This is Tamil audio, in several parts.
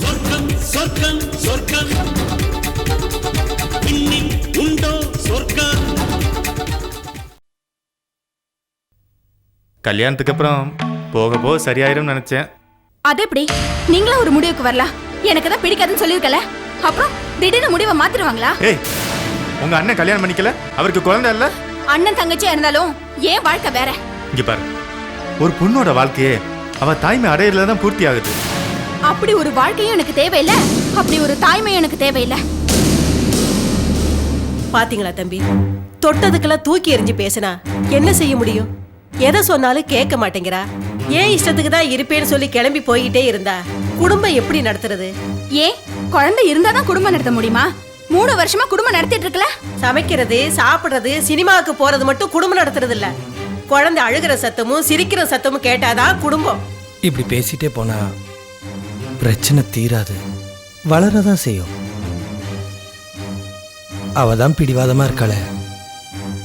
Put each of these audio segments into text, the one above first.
சொர்க்கம் சொர்க்கம் சொர்க்கம். இன்னில் உண்டோ சொர்க்கம்? கல்யாணத்துக்கு அப்புறம் போக போக சரியாயிரும் நினைச்சேன். அது எப்படி நீங்களும் ஒரு முடிவுக்கு வரலாம். எனக்கு தான் பிடிக்காதுன்னு சொல்லியிருக்கல. அப்புறம் திடீர்னு முடிவை மாத்திருவாங்களா? ஏய் உங்க அண்ணன் கல்யாணம் பண்ணிக்கல? அவருக்கு குழந்தை இல்ல? அண்ணன் தங்கச்சியா இருந்தாலும் ஏன் வாழ்க்கை வேற? இங்க பாரு. ஒரு பொண்ணோட வாழ்க்கையே அவ தாய்மை அடையிறதுல தான் பூர்த்தி ஆகுது. அப்படி ஒரு வாழ்க்கையும் எனக்கு தேவையில்லை. அப்படி ஒரு தாய்மையும் எனக்கு தேவையில்லை. பாத்தீங்களா தம்பி? தொட்டதுக்கெல்லாம் தூக்கி எறிஞ்சு பேசினா என்ன செய்ய முடியும்? எதை சொன்னாலும் கேட்க மாட்டேங்கிறா. ஏன் இஷ்டத்துக்கு தான் இருப்பேன்னு சொல்லி கிளம்பி போய்கிட்டே இருந்தா? குடும்பம் எப்படி நடத்துறது? ஏன்? குழந்தை இருந்தாதான் குடும்பம் நடத்த முடியுமா? மூணு வருஷமா குடும்பம் நடத்திட்டு இருக்கல? சமைக்கிறது சாப்பிடுறது சினிமாவுக்கு போறது மட்டும் குடும்பம் நடத்துறது இல்ல. குழந்தை அழுகிற சத்தமும் சிரிக்கிற சத்தமும் கேட்டாதான் குடும்பம். இப்படி பேசிட்டே போனா பிரச்சனை தீராது. வளரதான் செய்யும். அவ தான் பிடிவாதமா இருக்காளே.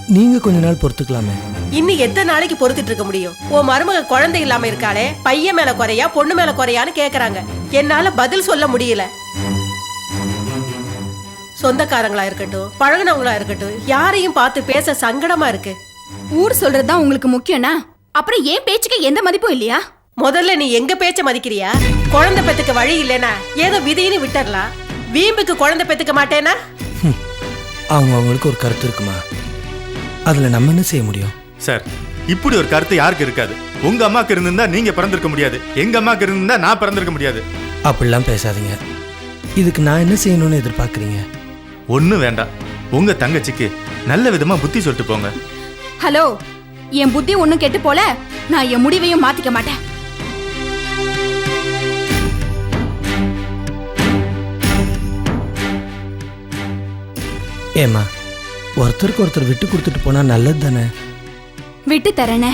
நீங்க கொஞ்ச நாள் பொறுத்துக்கலாமே. இன்னும் எத்தனை நாளைக்கு பொறுத்துட்டு இருக்க முடியும்? உன் மருமக குழந்தை இல்லாம இருக்காளே பையன் மேல குறையா பொண்ணு மேல குறையான்னு கேக்குறாங்க. என்னால பதில் சொல்ல முடியல. சொந்தக்காரங்களா இருக்கட்டும் பழகுனவங்களா இருக்கட்டும் யாரையும் பார்த்து பேச சங்கடமா இருக்கு. ஊர் சொல்றதுதான் உங்களுக்கு முக்கியம்னா? அப்புறம் ஏன் பேச்சுக்கு எந்த மதிப்பும் இல்லையா? முதல்ல நீ எங்க பேச்ச மதிக்கிறியா? குழந்தை பெத்துக்க வழி இல்லைனா ஏதோ விதின்னு விட்டுறலாம் வீம்புக்கு குழந்தை பெத்துக்க மாட்டேனா. அவங்க அவங்களுக்கு ஒரு கருத்து இருக்குமா? அதுல நம்ம என்ன செய்ய முடியும்? சார் இப்படி ஒரு கருத்து யாருக்கு இருக்காது? உங்க அம்மாக்கு இருந்திருந்தா நீங்க பிறந்திருக்க முடியாது. எங்க அம்மாக்கு இருந்திருந்தா நான் பிறந்திருக்க முடியாது. அப்படிலாம் பேசாதீங்க. இதுக்கு நான் என்ன செய்யணும்னு எதிர்பார்க்குறீங்க? ஒண்ணும் வேண்டாம். உங்க தங்கச்சிக்கு நல்ல விதமா புத்தி சொல்லிட்டு போங்க. ஹலோ என் புத்தி ஒண்ணும் கெட்டு போல? நான் என் முடிவையும் மாத்திக்க மாட்டேன். ஏம்மா ஒருத்தருக்கு ஒருத்தர் விட்டு கொடுத்துட்டு போனா நல்லது தானே? விட்டு தரேனே.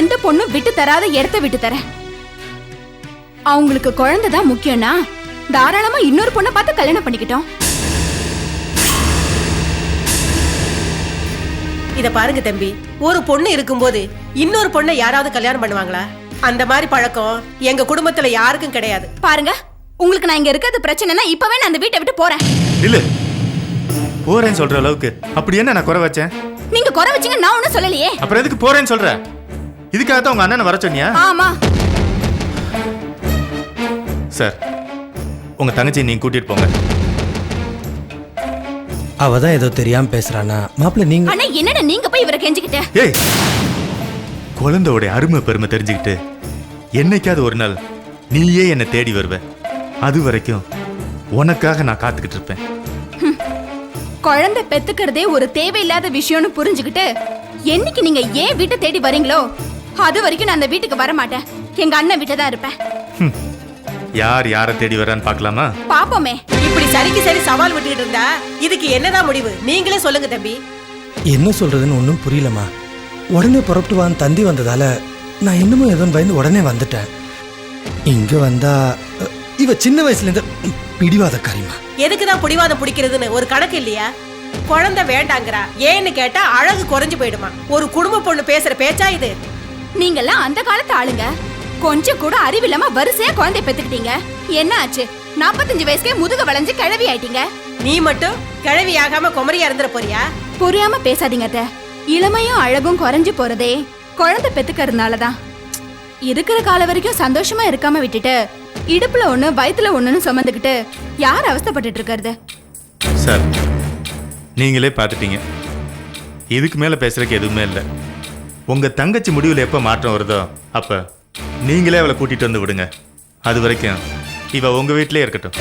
எந்த பொண்ணும் விட்டு தராத இடத்த விட்டு தரேன் அவங்களுக்கு குழந்தை தான் முக்கியம்னா தாராளமா இன்னொரு பொண்ணை பார்த்து கல்யாணம் பண்ணிக்கிட்டோம். இத பாருங்க தம்பி. ஒரு பொண்ணு இருக்கும்போது இன்னொரு பொண்ணை யாராவது கல்யாணம் பண்ணுவாங்களா? அந்த மாதிரி பழக்கம் எங்க குடும்பத்துல யாருக்கும் கிடையாது. பாருங்க உங்களுக்கு நான் இங்க இருக்கிறது பிரச்சனைனா இப்பவே நான் அந்த வீட்டை விட்டு போறேன். இல்ல. போறேன்னு சொல்ற அளவுக்கு அப்படி என்ன நான் குறை வச்சேன்? நீங்க குறை வச்சீங்க நான் ஒண்ணும் சொல்லலையே. அப்புறம் எதுக்கு போறேன்னு சொல்ற? இதுக்காக தான் உங்க அண்ணனை வர சொன்னியா? ஆமா. சார் உங்க தங்கச்சி நீங்க கூட்டிட்டு போங்க. அவ தான் ஏதோ தெரியாம பேசுறானா? மாப்பிள்ள நீங்க அண்ணா என்னடா நீங்க போய் இவரை கெஞ்சிக்கிட்ட? ஏய்! குழந்தையோட அருமை பெருமை தெரிஞ்சுக்கிட்டு என்னைக்காவது ஒரு நாள் நீயே என்னை தேடி வருவ. அது வரைக்கும் உனக்காக நான் காத்துக்கிட்டு இருப்பேன். குழந்தை பெத்துக்கிறதே ஒரு தேவையில்லாத விஷயம்னு புரிஞ்சுக்கிட்டு என்னைக்கு நீங்க ஏன் வீட்டை தேடி வரீங்களோ அது வரைக்கும் நான் அந்த வீட்டுக்கு வர மாட்டேன் எங்க அண்ணன் வீட்டை தான் இருப்பேன். யார் யாரை தேடி வரான்னு பார்க்கலாமா? பாப்போமே. இப்படி சரிக்கு சரி சவால் விட்டுட்டு இருந்தா இதுக்கு என்னதான் முடிவு? நீங்களே சொல்லுங்க தம்பி. என்ன சொல்றதுன்னு ஒன்றும் புரியலம்மா. உடனே புறப்பட்டு வான்னு தந்தி வந்ததால நான் இன்னமும் ஏதோ பயந்து உடனே வந்துட்டேன். இங்க வந்தா இவ சின்ன வயசுல இருந்து ம், பிடிவாதக்காரிமா எதுக்குதான் புடிவாதம் பிடிக்கிறதுன்னு? ஒரு கணக்கு இல்லையா? குழந்தை வேண்டாங்கிறா. ஏன்னு கேட்டா அழகு குறைஞ்சு போயிடுமா. ஒரு குடும்ப பொண்ணு பேசுற பேச்சா இது? நீங்கெல்லாம் அந்த காலத்து ஆளுங்க. கொஞ்சம் கூட அறிவில்லாம வரிசையா குழந்தை பெத்துக்கிட்டீங்க. என்ன ஆச்சு? நாற்பத்தஞ்சு வயசுக்கே முதுக வளைஞ்சு கிழவி ஆயிட்டீங்க. நீ மட்டும் கிழவி ஆகாம குமரியா இருந்துட போறியா? புரியாம பேசாதீங்க அத்தை. இளமையும் அழகும் குறைஞ்சு போறதே குழந்தை பெத்துக்கிறதுனால தான் இருக்கிற காலம் வரைக்கும் சந்தோஷமா இருக்காம விட்டுட்டு இடுப்புல ஒண்ணு வயித்துல ஒண்ணுன்னு சுமந்துக்கிட்டு யார் அவஸ்தைப்பட்டுட்டு இருக்கிறது? சார் நீங்களே பார்த்துட்டீங்க. இதுக்கு மேலே பேசுறதுக்கு எதுவுமே இல்லை. உங்க தங்கச்சி முடிவில் எப்போ மாற்றம் வருதோ அப்போ நீங்களே அவளை கூட்டிட்டு வந்து விடுங்க. அது வரைக்கும் இவ உங்க வீட்டிலே இருக்கட்டும்.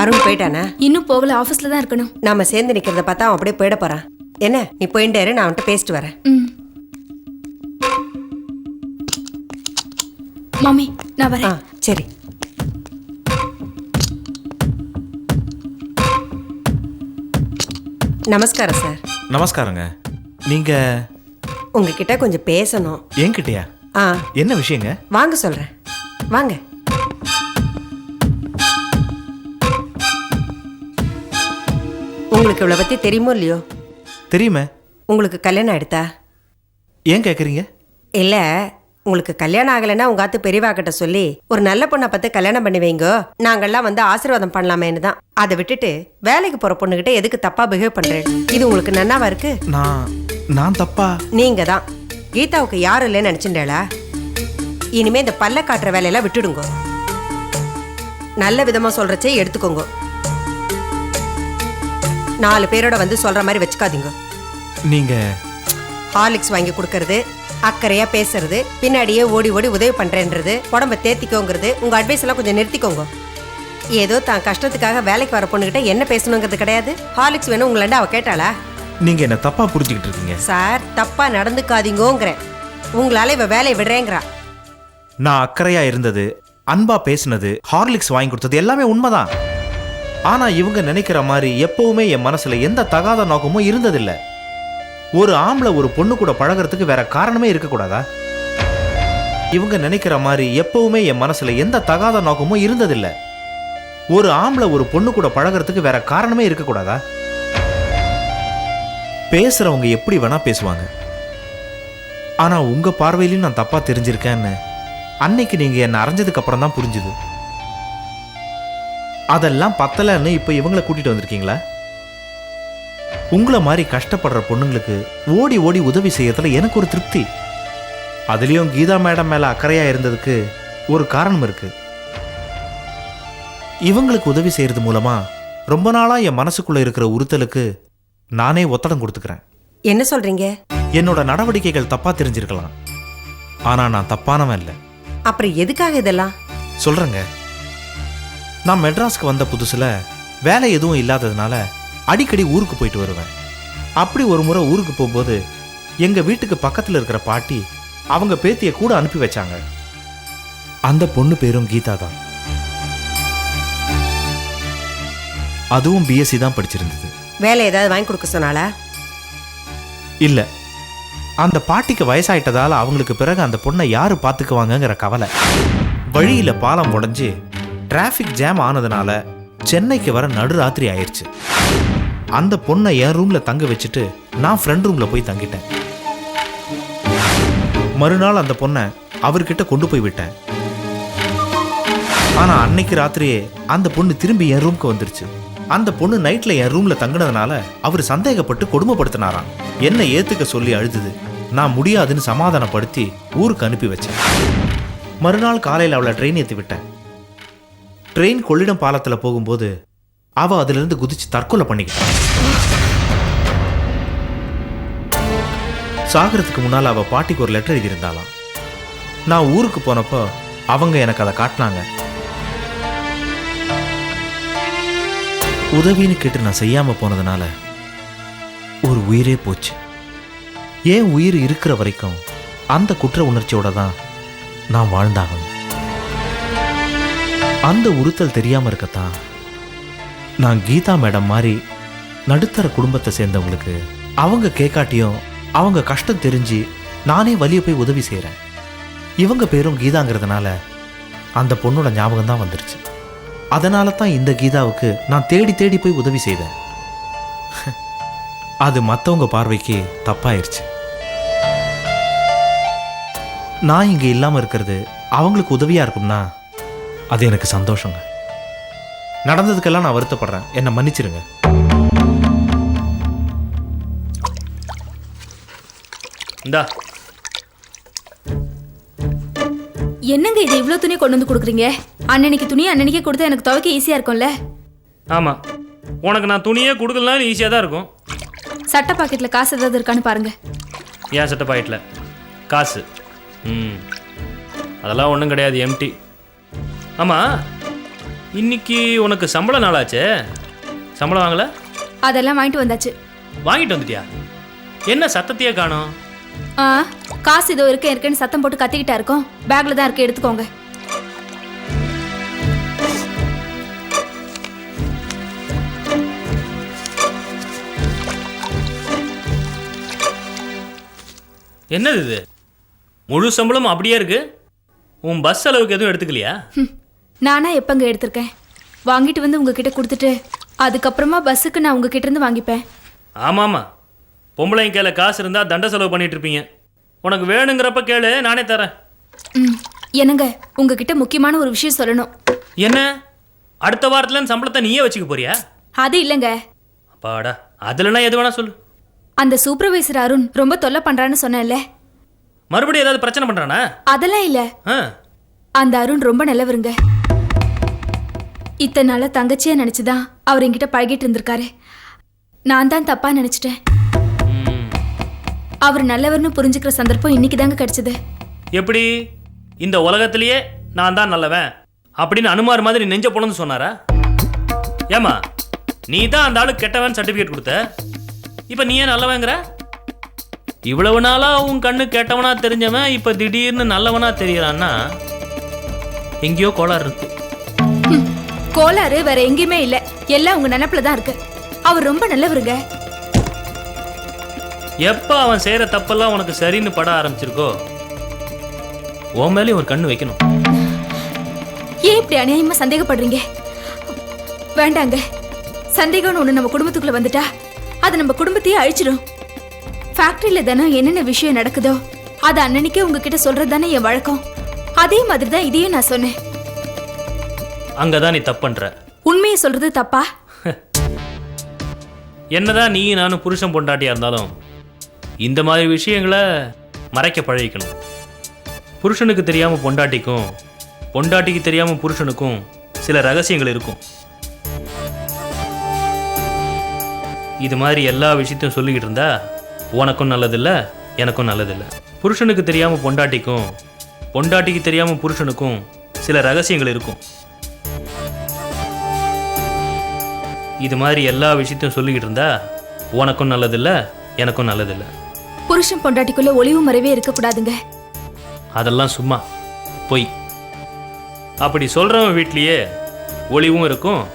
அருண் போயிட்டானா? இன்னும் போகல ஆபீஸ்ல தான் இருக்கணும். நாம சேர்ந்து நிக்கிறத பார்த்தா அவன் அப்படியே போயிட போறான். என்ன நீ போயிட்டு இரு, நான் அவன்கிட்ட பேசிட்டு வரேன். மாமி நான் ஆ வரேன் சரி. நமஸ்காரம் சார். நமஸ்காரங்க. நீங்க உங்ககிட்ட கொஞ்சம் பேசணும். என்கிட்டயா? ஆ. என்ன விஷயங்க? வாங்க சொல்றேன். வாங்க. உங்களுக்கு இவ்வளோ பத்தி தெரியுமோ இல்லையோ? தெரியுமே. உங்களுக்கு கல்யாணம் ஆயிடுதா? ஏன் கேக்குறீங்க? இல்ல உங்களுக்கு கல்யாணம் ஆகலைன்னா உங்க ஆத்து பெரியவா கிட்ட சொல்லி ஒரு நல்ல பொண்ணை பார்த்து கல்யாணம் பண்ணி வைங்கோ. நாங்கெல்லாம் வந்து ஆசீர்வாதம் பண்ணலாமேன்னு தான். அதை விட்டுட்டு வேலைக்கு போற பொண்ணுகிட்ட எதுக்கு தப்பா பிஹேவ் பண்றேன் இது உங்களுக்கு நன்னாவா இருக்கு? நான் நான் தப்பா? நீங்க தான். கீதாவுக்கு யாரும் இல்லைன்னு நினைச்சுட்டேளா இனிமே இந்த பல்ல காட்டுற வேலையெல்லாம் விட்டுடுங்க. நல்ல விதமா சொல்றச்சே எடுத்துக்கோங்க. நாலு பேரோட வந்து சொல்ற மாதிரி வச்சுக்காதீங்க. நீங்க ஹார்லிக்ஸ் வாங்கி கொடுக்கறது அக்கறையா பேசுறது பின்னாடியே ஓடி ஓடி உதவி பண்றேன்றது உடம்ப தேத்திக்கோங்கிறது உங்க அட்வைஸ் எல்லாம் கொஞ்சம் நிறுத்திக்கோங்க. ஏதோ தான் கஷ்டத்துக்காக வேலைக்கு வர பொண்ணுகிட்ட என்ன பேசணுங்கிறது கிடையாது. ஹார்லிக்ஸ் வேணும் உங்களாண்ட அவ கேட்டாளா? நீங்க என்ன தப்பா புரிஞ்சுக்கிட்டு இருக்கீங்க? சார் தப்பா நடந்துக்காதீங்கோங்கிறேன். உங்களால இவ வேலையை விடுறேங்கிறா. நான் அக்கறையா இருந்தது அன்பா பேசினது ஹார்லிக்ஸ் வாங்கி கொடுத்தது எல்லாமே உண்மைதான். ஆனா இவங்க நினைக்கிற மாதிரி எப்பவுமே என் மனசுல எந்த தகாத நோக்கமும் இருந்ததில்ல. ஒரு ஆம்பளை ஒரு பொண்ணு கூட பழகுறதுக்கு வேற காரணமே இருக்கக்கூடாதா? இவங்க நினைக்கிற மாதிரி எப்பவுமே என் மனசுல எந்த தகாத நோக்கமும் இருந்ததில்லை. ஒரு ஆம்பளை ஒரு பொண்ணு கூட பழகுறதுக்கு வேற காரணமே இருக்கக்கூடாதா? பேசுறவங்க எப்படி வேணா பேசுவாங்க. ஆனா உங்க பார்வையிலையும் நான் தப்பா தெரிஞ்சிருக்கேன்னு அன்னைக்கு நீங்க என்ன அரைஞ்சதுக்கு அப்புறம் தான் புரிஞ்சுது. அதெல்லாம் பத்தலன்னு இப்ப இவங்களை கூட்டிட்டு வந்திருக்கீங்களா? உங்களை மாதிரி கஷ்டப்படுற பொண்ணுங்களுக்கு ஓடி ஓடி உதவி செய்யறதுல எனக்கு ஒரு திருப்தி. அதுலயும் கீதா மேடம் மேல அக்கறையா இருந்ததுக்கு ஒரு காரணம் இருக்கு. இவங்களுக்கு உதவி செய்யறது மூலமா ரொம்ப நாளா என் மனசுக்குள்ள இருக்கிற உறுத்தலுக்கு நானே ஒத்தடம் கொடுத்துக்கிறேன். என்ன சொல்றீங்க? என்னோட நடவடிக்கைகள் தப்பா தெரிஞ்சிருக்கலாம். ஆனா நான் தப்பானவன் இல்லை. அப்புறம் எதுக்காக இதெல்லாம்? சொல்றேங்க. நான் மெட்ராஸ்க்கு வந்த புதுசுல வேலை எதுவும் இல்லாததுனால அடிக்கடி ஊருக்கு போயிட்டு வருவேன். அப்படி ஒரு முறை ஊருக்கு போகும்போது எங்க வீட்டுக்கு பக்கத்துல இருக்கிற பாட்டி அவங்க பேத்திய கூட அனுப்பி வச்சாங்க. அந்த பொண்ணு பேரும் கீதா தான். அதுவும் பிஎஸ்சி தான் படிச்சிருந்தது. வேலை ஏதாவது வாங்கி கொடுக்க சொன்னாளா? இல்ல. அந்த பாட்டிக்கு வயசாயிட்டதால அவங்களுக்கு பிறகு அந்த பொண்ணை யாரு பாத்துக்குவாங்கங்கிற கவலை. வழியில பாலம் உடைஞ்சு டிராஃபிக் ஜாம் ஆனதுனால சென்னைக்கு வர நடுராத்திரி ஆயிருச்சு. அந்த பொண்ணை என் ரூமில் தங்க வச்சுட்டு நான் ஃப்ரெண்ட் ரூமில் போய் தங்கிட்டேன். மறுநாள் அந்த பொண்ணை அவர்கிட்ட கொண்டு போய் விட்டேன். ஆனால் அன்னைக்கு ராத்திரியே அந்த பொண்ணு திரும்பி என் ரூம்க்கு வந்துருச்சு. அந்த பொண்ணு நைட்டில் என் ரூமில் தங்கினதுனால அவர் சந்தேகப்பட்டு கொடுமைப்படுத்தினாராம். என்னை ஏற்றுக்க சொல்லி அழுதுது. நான் முடியாதுன்னு சமாதானப்படுத்தி ஊருக்கு அனுப்பி வச்சேன். மறுநாள் காலையில் அவளை ட்ரெயின் ஏற்றி விட்டேன். ட்ரெயின் கொள்ளிடம் பாலத்தில் போகும்போது அவ அதிலிருந்து குதிச்சு தற்கொலை பண்ணிக்கிட்டான் சாகிறதுக்கு முன்னால் அவ பாட்டிக்கு ஒரு லெட்டர் எழுதியிருந்தாளாம். நான் ஊருக்கு போனப்போ அவங்க எனக்கு அதை காட்டினாங்க. உதவின்னு கேட்டு நான் செய்யாம போனதுனால ஒரு உயிரே போச்சு. ஏன் உயிர் இருக்கிற வரைக்கும் அந்த குற்ற உணர்ச்சியோட தான் நான் வாழ்ந்தாகணும். அந்த உறுத்தல் தெரியாம இருக்கத்தான் நான் கீதா மேடம் மாதிரி நடுத்தர குடும்பத்தை சேர்ந்தவங்களுக்கு அவங்க கேட்காட்டியும் அவங்க கஷ்டம் தெரிஞ்சு நானே வழியை போய் உதவி செய்கிறேன் இவங்க பேரும் கீதாங்கிறதுனால அந்த பொண்ணோட ஞாபகம் தான் வந்துருச்சு. அதனால தான் இந்த கீதாவுக்கு நான் தேடி தேடி போய் உதவி செய்தேன். அது மற்றவங்க பார்வைக்கு தப்பாயிருச்சு. நான் இங்கே இல்லாமல் இருக்கிறது அவங்களுக்கு உதவியாக இருக்கும்னா அது எனக்கு சந்தோஷங்க. நடந்ததுக்கெல்லாம் நான் வருத்தப்படுறேன். என்னை மன்னிச்சிருங்க. இந்தா. என்னங்க இது இவ்ளோ துணி கொண்டு வந்து கொடுக்குறீங்க? அன்னன்னைக்கு துணி அன்னன்னைக்கே கொடுத்தா எனக்கு துவைக்க ஈஸியா இருக்கும்ல? ஆமாம் உனக்கு நான் துணியே கொடுக்கலனாலும் ஈஸியாக தான் இருக்கும். சட்டை பாக்கெட்ல காசு ஏதாவது இருக்கான்னு பாருங்க. ஏன் சட்டை பாக்கெட்டில் காசு. ம். அதெல்லாம் ஒன்றும் கிடையாது எம்டி ஆமாம் இன்னைக்கு உனக்கு சம்பள நாளாச்சே? சம்பளம் வாங்கல? அதெல்லாம் வாங்கிட்டு வந்தாச்சு. வாங்கிட்டு வந்துட்டியா? என்ன சத்தத்தையே காணும்? ஆ காசு இதோ இருக்கேன் இருக்கேன்னு சத்தம் போட்டு கத்திக்கிட்டா இருக்கோம். பேக்ல தான் இருக்கு எடுத்துக்கோங்க. என்னது இது? முழு சம்பளம் அப்படியே இருக்கு? உன் பஸ் செலவுக்கு எதுவும் எடுத்துக்கலையா? நானா எப்பங்க எடுத்திருக்கேன்? வாங்கிட்டு வந்து உங்ககிட்ட கொடுத்துட்டு அதுக்கப்புறமா பஸ்ஸுக்கு நான் உங்ககிட்ட இருந்து வாங்கிப்பேன். ஆமாம். ஆமாம் பொம்பளைங்க கையில் காசு இருந்தால் தண்ட செலவு பண்ணிட்டு இருப்பீங்க. உனக்கு வேணுங்கிறப்ப கேளு நானே தரேன். ம் என்னங்க உங்ககிட்ட முக்கியமான ஒரு விஷயம் சொல்லணும். என்ன? அடுத்த வாரத்தில் சம்பளத்தை நீயே வச்சுக்க போறியா? அது இல்லைங்க. அப்பாடா அதுலனா எது வேணா சொல்லு. அந்த சூப்பர்வைசர் அருண் ரொம்ப தொல்லை பண்றான்னு சொன்னேன்ல. மறுபடியும் ஏதாவது பிரச்சனை பண்ணுறானா அதெல்லாம் இல்ல. ஆ. அந்த அருண் ரொம்ப நல்லவருங்க. இத்தனை நாளா தங்கச்சியா நினைச்சுதான் அவர் என்கிட்ட பழகிட்டு இருந்திருக்காரு. நான் தான் தப்பா நினைச்சிட்டேன். அவர் நல்லவர்னு புரிஞ்சுக்கிற சந்தர்ப்பம் இன்னைக்கு தாங்க கிடைச்சது. எப்படி? இந்த உலகத்திலேயே நான் தான் நல்லவன் அப்படின்னு அனுமார் மாதிரி நெஞ்ச பொழந்து சொன்னாரா? ஏமா நீ தான் அந்த ஆளுக்கு கெட்டவன் சர்டிஃபிகேட் கொடுத்த? இப்போ நீ ஏன் நல்லவங்கிற? இவ்வளவு நாளா உன் கண்ணு கெட்டவனா தெரிஞ்சவன் இப்போ திடீர்னு நல்லவனா தெரியறான்னா எங்கேயோ கோளாறு இருக்கு. கோளாறு வேற எங்கேயுமே இல்ல. எல்லாம் உங்க நினைப்புல தான் இருக்கு. அவர் ரொம்ப நல்லவருங்க. எப்போ அவன் செய்கிற தப்பெல்லாம் உனக்கு சரின்னு பட ஆரம்பிச்சிருக்கோ? உன் மேலேயும் ஒரு கண்ணு வைக்கணும். ஏன் இப்படி அநியாயமா சந்தேகப்படுறீங்க? வேண்டாங்க. சந்தேகம்னு ஒண்ணு நம்ம குடும்பத்துக்குள்ள வந்துட்டா அது நம்ம குடும்பத்தையே அழிச்சிடும் ஃபேக்டரியில தானே என்னென்ன விஷயம் நடக்குதோ அது அன்னன்னைக்கே உங்ககிட்ட சொல்றது தானே என் வழக்கம். அதே மாதிரி தான் இதையும் நான் சொன்னேன். அங்கே தான் நீ தப்பு பண்ற உண்மையை சொல்றது தப்பா? என்னதான் நீ நானும் புருஷன் பொண்டாட்டியா இருந்தாலும் இந்த மாதிரி விஷயங்களை மறைக்க பழகிக்கணும். புருஷனுக்கு தெரியாம பொண்டாட்டிக்கும் பொண்டாட்டிக்கு தெரியாம புருஷனுக்கும் சில ரகசியங்கள் இருக்கும். இது மாதிரி எல்லா விஷயத்தையும் சொல்லிக்கிட்டு இருந்தா உனக்கும் நல்லதில்ல எனக்கும் நல்லதில்ல. புருஷனுக்கு தெரியாம பொண்டாட்டிக்கும் பொண்டாட்டிக்கு தெரியாம புருஷனுக்கும் சில ரகசியங்கள் இருக்கும். இது மாதிரி எல்லா விஷயத்தையும் சொல்லிக்கிட்டு இருந்தா உனக்கும் நல்லதில்ல எனக்கும் நல்லதில்ல. புருஷன் பொண்டாட்டிக்குள்ள ஒளிவு மறைவே இருக்கக்கூடாதுங்க. அதெல்லாம் சும்மா பொய். அப்படி சொல்றவன் வீட்லயே ஒளிவும் இருக்கும்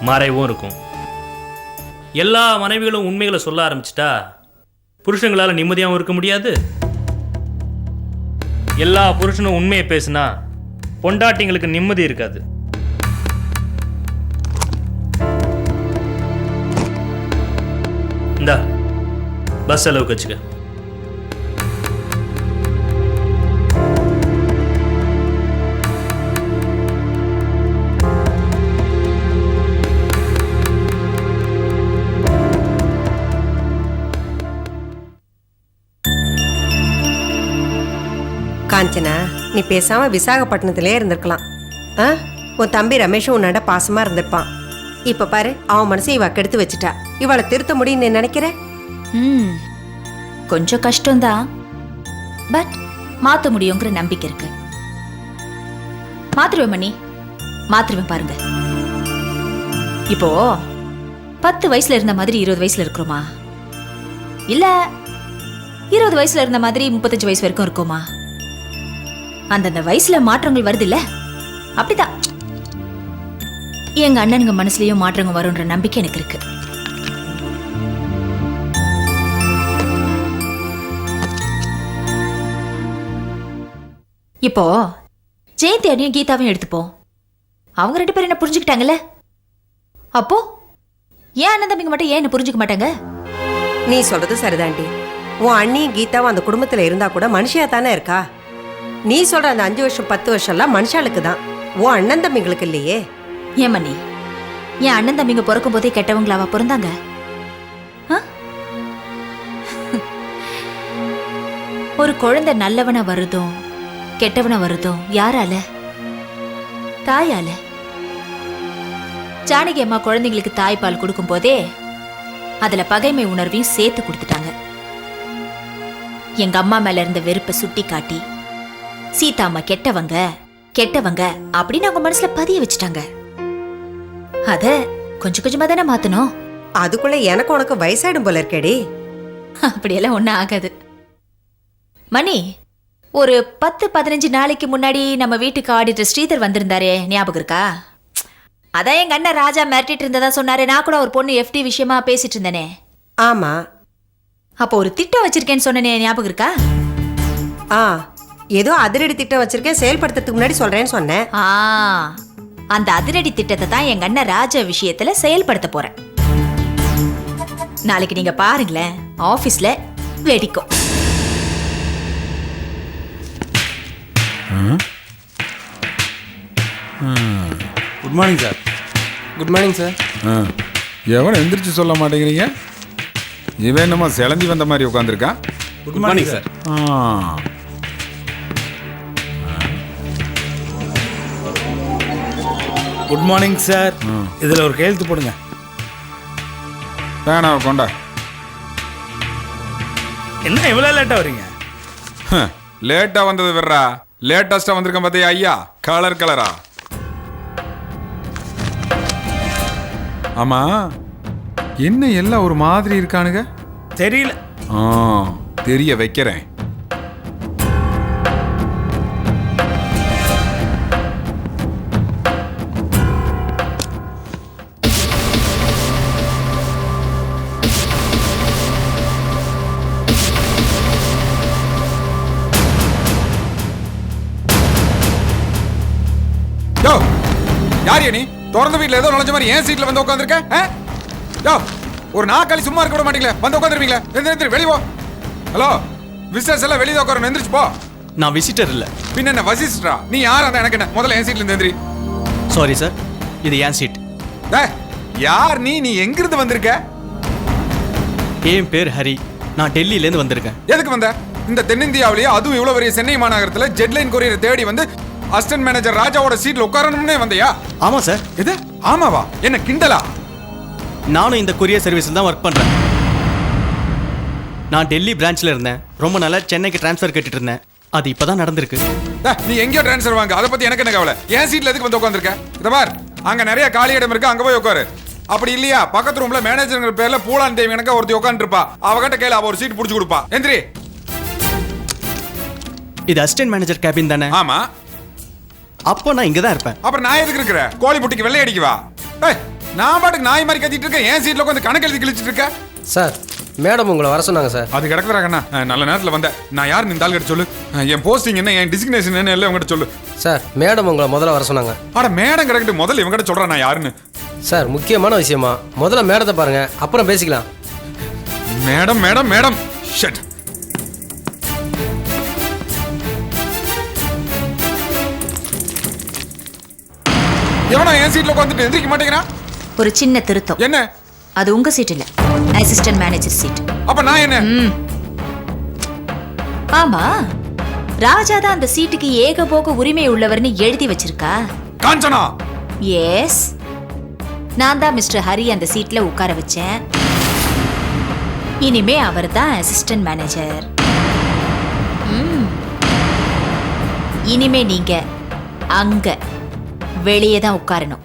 மறைவும் இருக்கும். எல்லா மனைவிகளும் உண்மைகளை சொல்ல ஆரம்பிச்சிட்டா புருஷங்களால நிம்மதியாகவும் இருக்க முடியாது. எல்லா புருஷனும் உண்மையை பேசுனா பொண்டாட்டிங்களுக்கு நிம்மதி இருக்காது. பஸ் செலவுக்கு வச்சுக்க. காஞ்சனா நீ பேசாம விசாகப்பட்டினத்திலே இருந்திருக்கலாம். ஆ? உன் தம்பி ரமேஷும் உன்னோட பாசமா இருந்திருப்பான். இப்ப பாரு அவன் மனசை இவ கெடுத்து வச்சுட்டா. இவளை திருத்த முடியும்னு நினைக்கிற? ம். கொஞ்சம் கஷ்டம்தான். பட் மாத்த முடியுங்கிற நம்பிக்கை இருக்கு. மாத்திருவேன் மணி. மாத்திருவேன் பாருங்க. இப்போ பத்து வயசுல இருந்த மாதிரி இருபது வயசுல இருக்கிறோமா? இல்ல இருபது வயசுல இருந்த மாதிரி முப்பத்தஞ்சு வயசு வரைக்கும் இருக்கோமா? அந்தந்த வயசுல மாற்றங்கள் வருது இல்ல அப்படிதான். எங்க அண்ணனுங்க மனசுலயும் மாற்றங்கள் வரும்ன்ற நம்பிக்கை எனக்கு இருக்கு. இப்போ ஜெயந்தி அணியும் கீதாவையும் எடுத்துப்போம் அவங்க ரெண்டு பேரும் என்ன புரிஞ்சுக்கிட்டாங்கல்ல? அப்போ ஏன் அண்ணன் தம்பிங்க மட்டும் ஏன் என்ன புரிஞ்சுக்க மாட்டாங்க? நீ சொல்றது சரிதாண்டி உன் அண்ணியும் கீதாவும் அந்த குடும்பத்துல இருந்தா கூட மனுஷியா தானே இருக்கா? நீ சொல்ற அந்த அஞ்சு வருஷம் பத்து வருஷம்லாம் மனுஷாளுக்கு தான். உன் அண்ணன் தம்பிங்களுக்கு இல்லையே. ஏன் மணி என் அண்ணன் தம்பிங்க பிறக்கும் போதே கெட்டவங்களாவா பிறந்தாங்க? ஒரு குழந்தை நல்லவனா வருதும் கெட்டவனா வருதும் யாரால? தாயால? ஜானகி அம்மா குழந்தைங்களுக்கு தாய்ப்பால் கொடுக்கும் போதே அதுல பகைமை உணர்வையும் சேர்த்து கொடுத்துட்டாங்க. எங்க அம்மா மேல இருந்த வெறுப்பை சுட்டி காட்டி சீதா அம்மா கெட்டவங்க கெட்டவங்க அப்படின்னு அவங்க மனசுல பதிய வச்சுட்டாங்க. அத கொஞ்சம் கொஞ்சமா தானே மாத்தணும்? அதுக்குள்ள எனக்கு உனக்கு வயசாயிடும் போல இருக்கேடி. அப்படியெல்லாம் ஒன்றும் ஆகாது. மணி ஒரு பத்து பதினஞ்சு நாளைக்கு முன்னாடி நம்ம வீட்டுக்கு ஆடிட்டர் ஸ்ரீதர் வந்திருந்தாரே. ஞாபகம் இருக்கா? அதான் எங்க அண்ணன் ராஜா மிரட்டிட்டு இருந்ததா சொன்னாரு. நான் கூட ஒரு பொண்ணு எஃப்டி விஷயமா பேசிட்டு இருந்தேனே. ஆமா. அப்போ ஒரு திட்டம் வச்சிருக்கேன்னு சொன்னனே. ஞாபகம் இருக்கா? ஆ ஏதோ அதிரடி திட்டம் வச்சிருக்கேன். செயல்படுத்துறதுக்கு முன்னாடி சொல்றேன்னு சொன்னேன். ஆ அந்த அதிரடி திட்டத்தை தான் எங்க அண்ணன் ராஜா விஷயத்துல செயல்படுத்த போறேன். நாளைக்கு நீங்க பாருங்களேன். ஆபீஸ்ல வெடிக்கும். Good morning sir good morning sir ஆ. எவனும் எந்திரிச்சு சொல்ல மாட்டேங்கிறீங்க? இவன் என்னமோ சிலந்தி வந்த மாதிரி உட்காந்துருக்கான் குட் மார்னிங் சார் ஆ. குட் மார்னிங் சார் இதில் ஒரு கையெழுத்து போடுங்க. பேனாவை கொண்டா. என்ன இவ்வளோ லேட்டாக வரீங்க லேட்டா வந்தது விடுறா. லேட்டஸ்டா வந்திருக்கேன் பார்த்தியா ஐயா? கலர் கலரா ஆமா. என்ன எல்லாம் ஒரு மாதிரி இருக்கானுங்க? தெரியல. ஆ தெரிய வைக்கிறேன். யார் நீ? திறந்த வீட்ல ஏதோ நுழைஞ்ச மாதிரி ஏன் சீட்ல வந்து உட்காந்துருக்க யோ ஒரு நாக்காளி சும்மா இருக்க விட மாட்டீங்களே. வந்து உட்காந்துருவீங்களா எந்திரி எந்திரி வெளிய போ. ஹலோ விசிட்டர்ஸ் எல்லாம் வெளியே உட்காரணும் எந்திரிச்சு போ. நான் விசிட்டர் இல்லை. பின்ன என்ன வசிஸ்டரா நீ யார் அந்த எனக்கு என்ன? முதல்ல என் சீட்ல இருந்து எந்திரி. சாரி சார் இது என் சீட் யார் நீ? நீ எங்கிருந்து வந்திருக்க? என் பேர் ஹரி. நான் டெல்லியிலேருந்து வந்திருக்கேன். எதுக்கு வந்த? இந்த தென்னிந்தியாவிலேயே அதுவும் இவ்வளவு பெரிய சென்னை மாநகரத்துல ஜெட்லைன் கொரியர் தேடி வந்து அசிஸ்டன்ட் மேனேஜர் ராஜாவோட சீட்ல உட்காரணும்னே வந்தியா? ஆமாம் சார் இது ஆமாவா? என்ன கிண்டலா? நானும் இந்த கொரியர் சர்வீஸில் தான் ஒர்க் பண்ணுறேன் நான் டெல்லி பிரான்ச்சில் இருந்தேன். ரொம்ப நாளா சென்னைக்கு ட்ரான்ஸ்ஃபர் கேட்டுட்டு இருந்தேன். அது இப்போ தான் நடந்திருக்கு. டேய், நீ எங்கேயோ ட்ரான்ஸ்ஃபர் வாங்க. அதை பத்தி எனக்கு என்ன கவலை? என் சீட்ல எதுக்கு வந்து உட்காந்துருக்க இத பார். அங்க நிறைய காலி இடம் இருக்கு அங்க போய் உட்காரு. அப்படி இல்லையா? பக்கத்து ரூம்ல மேனேஜர்ங்கிற பேர்ல பூலான் தேவி எனக்கு ஒருத்தி உட்காந்துருப்பா அவகிட்ட கேளு அவ ஒரு சீட் புடிச்சு கொடுப்பா. எந்திரி. இது அசிஸ்டன்ட் மேனேஜர் கேபின் தானே? ஆமா. அப்போ நான் இங்கே தான் இருப்பேன். அப்புறம் நான் எதுக்கு இருக்கிற? கோழி புட்டிக்கு வெள்ளை அடிக்கவா ஏய், நான் பாட்டுக்கு நாய் மாதிரி கத்திட்டு இருக்கேன். என் சீட்ல உட்காந்து கணக்கு எழுதி கிழிச்சிட்டு இருக்க? சார் மேடம் உங்களை வர சொன்னாங்க சார். அது கிடக்குறா கண்ணா அஹ், நல்ல நேரத்துல வந்த நான் யார் இந்த ஆள் கிட்ட சொல்லு. என் போஸ்டிங் என்ன என் டிசிக்னேஷன் என்ன எல்லாம் உங்ககிட்ட சொல்லு. சார் மேடம் உங்களை முதல்ல வர சொன்னாங்க. அட மேடம் கிடக்கட்டு முதல்ல இவங்கிட்ட சொல்றேன் நான் யாருன்னு. சார் முக்கியமான விஷயமா முதல்ல மேடத்தை பாருங்க அப்புறம் பேசிக்கலாம். Madam madam madam. ஷட் எவனோ என் சீட்ல உட்காந்துட்டு எந்திரிக்க மாட்டேங்கிறான்? ஒரு சின்ன திருத்தம். என்ன? அது உங்க சீட் இல்ல. அசிஸ்டன்ட் மேனேஜர் சீட் அப்ப நான் என்ன? ஆமா. ராஜா தான் அந்த சீட்டுக்கு ஏகபோக உரிமை உள்ளவர்னு எழுதி வச்சிருக்கா? காஞ்சனா! எஸ் நான் தான் மிஸ்டர் ஹரி அந்த சீட்ல உட்கார வச்சேன். இனிமே அவர் தான் அசிஸ்டன்ட் மேனேஜர். இனிமே நீங்க அங்க வெளியே தான் உட்காரணும்.